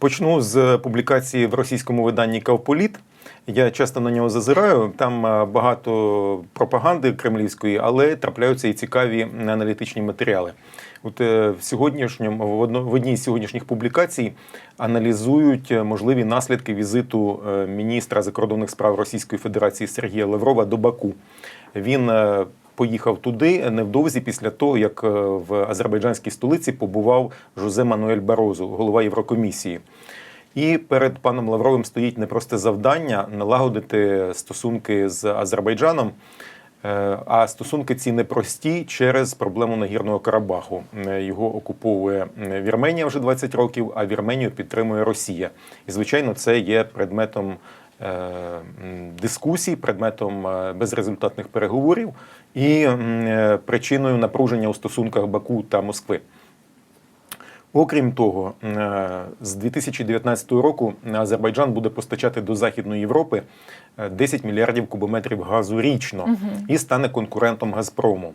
Почну з публікації в російському виданні Кавполіт. Я часто на нього зазираю. Там е, багато пропаганди кремлівської, але трапляються і цікаві аналітичні матеріали. От е, в сьогоднішньому в одній з сьогоднішніх публікацій аналізують е, можливі наслідки візиту міністра закордонних справ Російської Федерації Сергія Лаврова до Баку. Він поїхав туди невдовзі після того, як е, в азербайджанській столиці побував Жозе Мануель Барозу, голова Єврокомісії. І перед паном Лавровим стоїть непросте завдання налагодити стосунки з Азербайджаном. Е, А стосунки ці непрості через проблему Нагірного Карабаху. Е, Його окуповує Вірменія вже 20 років, а Вірменію підтримує Росія. І звичайно, це є предметом дискусій, предметом е, безрезультатних переговорів і е, причиною напруження у стосунках Баку та Москви. Окрім того, е, з 2019 року Азербайджан буде постачати до Західної Європи е, 10 мільярдів кубометрів газу річно і стане конкурентом Газпрому.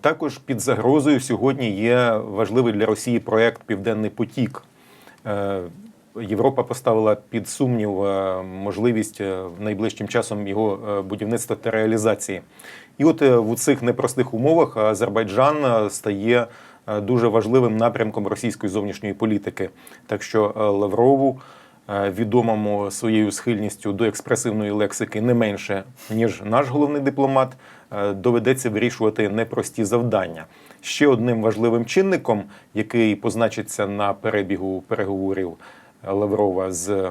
Також під загрозою сьогодні є важливий для Росії проект Південний потік. Європа поставила під сумнів е, можливість е, найближчим часом його е, будівництва та реалізації. І от в цих непростих умовах Азербайджан стає дуже важливим напрямком російської зовнішньої політики. Так що Лаврову, відомому своєю схильністю до експресивної лексики не менше, ніж наш головний дипломат, доведеться вирішувати непрості завдання. Ще одним важливим чинником, який позначиться на перебігу переговорів Лаврова з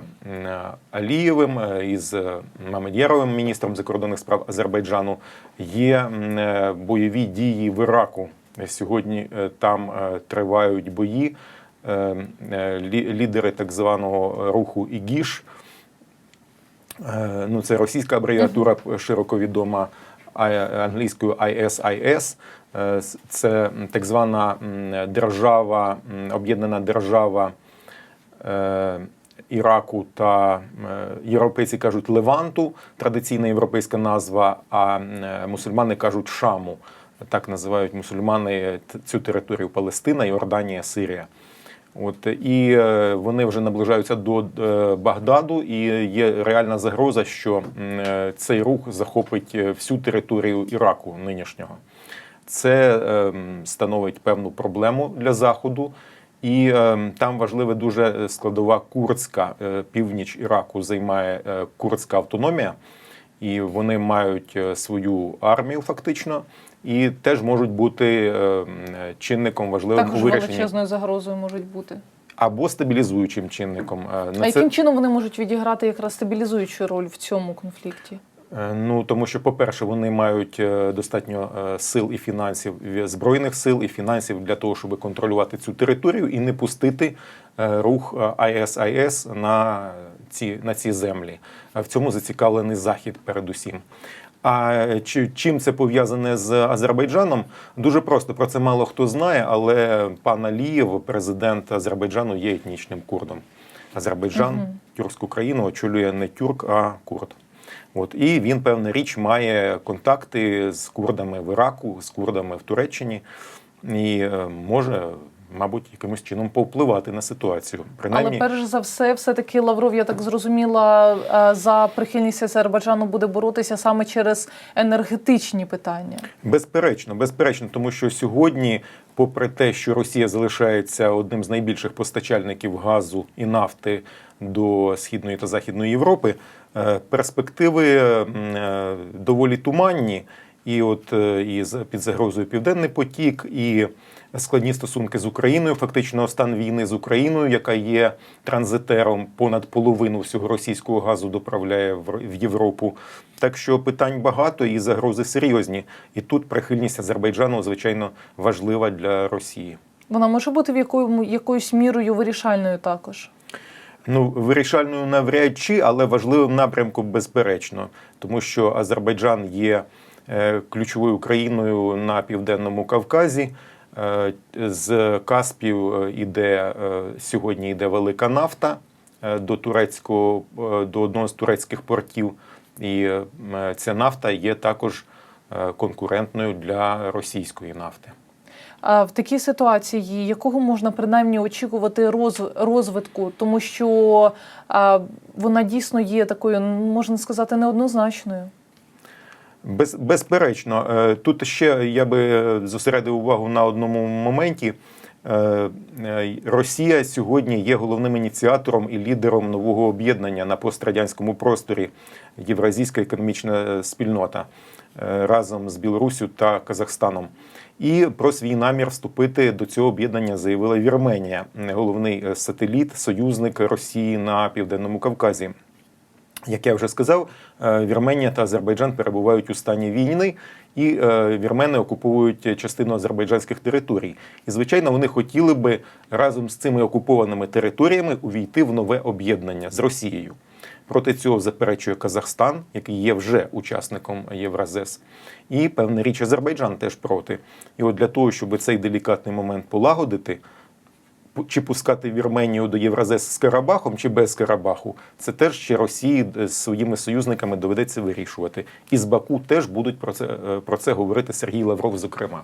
Алієвим е, і з Мамедєровим, міністром закордонних справ Азербайджану, є е, бойові дії в Іраку. Сьогодні е, там е, тривають бої. Е, е, лі- Лідери так званого руху ІГІШ, Е, ну це російська абревіатура широко відома англійською ISIS. Е, Це так звана держава, об'єднана держава е, Іраку та е, європейці кажуть Леванту, традиційна європейська назва, а е, мусульмани кажуть Шаму. Так називають мусульмани цю територію Палестина, Йорданія, Сирія. От і е, вони вже наближаються до е, Багдаду, і є реальна загроза, що е, цей рух захопить е, всю територію Іраку нинішнього. Це е, становить певну проблему для заходу. І е, там важлива дуже складова курдська е, північ Іраку займає е, курдська автономія, і вони мають е, свою армію фактично, і теж можуть бути е, чинником важливим Також у вирішенні величезною загрозою можуть бути. або стабілізуючим чинником. Е, А На це, яким чином вони можуть відіграти якраз стабілізуючу роль в цьому конфлікті? Е, Ну тому що, по-перше, вони мають е, достатньо е, сил і фінансів збройних сил і фінансів для того, щоб контролювати цю територію і не пустити рух ISIS на ці, на ці землі. В цьому зацікавлений захід, передусім. А чи- чим це пов'язане з Азербайджаном? Дуже просто про це мало хто знає, але пан Алієв, президент Азербайджану, є етнічним курдом. Азербайджан, тюркську країну очолює не тюрк, а курд. От і він, певна річ, має контакти з курдами в Іраку, з курдами в Туреччині, і е, може, мабуть, якимось чином повпливати на ситуацію. Принаймні, Але перш за все, все-таки Лавров, я так зрозуміла, е, за прихильність Азербайджану буде боротися саме через енергетичні питання. Безперечно, безперечно, тому що сьогодні, попри те, що Росія залишається одним з найбільших постачальників газу і нафти до східної та західної Європи, е, перспективи е, доволі туманні. І от е, і під загрозою Південний потік, і складні стосунки з Україною, фактично стан війни з Україною, яка є транзитером, понад половину всього російського газу доправляє в Європу. Так що питань багато і загрози серйозні. І тут прихильність Азербайджану, звичайно, важлива для Росії. Вона може бути в якою, якоюсь мірою вирішальною також. Ну, вирішальною навряд чи, але важливим напрямком безперечно, тому що Азербайджан є ключовою країною на південному Кавказі. Е, З Каспів е, іде е, сьогодні йде велика нафта е, до турецького е, до одного з турецьких портів, і е, ця нафта є також е, конкурентною для російської нафти. В такій ситуації якого можна принаймні очікувати розвитку, тому що вона дійсно є такою, можна сказати, неоднозначною. Без, безперечно, Е, тут ще я би е, зосередив увагу на одному моменті. Е, Росія сьогодні є головним ініціатором і лідером нового об'єднання на пострадянському просторі Євразійська економічна спільнота разом з Білоруссю та Казахстаном. І про свій намір вступити до цього об'єднання заявила Вірменія, головний сателіт, союзник Росії на південному Кавказі. Як я вже сказав, е, Вірменія та Азербайджан перебувають у стані війни, і е, вірмени окуповують частину азербайджанських територій. І, звичайно, вони хотіли би разом з цими окупованими територіями увійти в нове об'єднання з Росією. Проти цього заперечує Казахстан, який є вже учасником Євразес, і певна річ Азербайджан теж проти. І от для того, щоб цей делікатний момент полагодити, чи пускати Вірменію до Євразес з Карабахом, чи без Карабаху, це теж ще Росії е, з своїми союзниками доведеться вирішувати. І з Баку теж будуть про це, е, про це говорити Сергій Лавров, зокрема.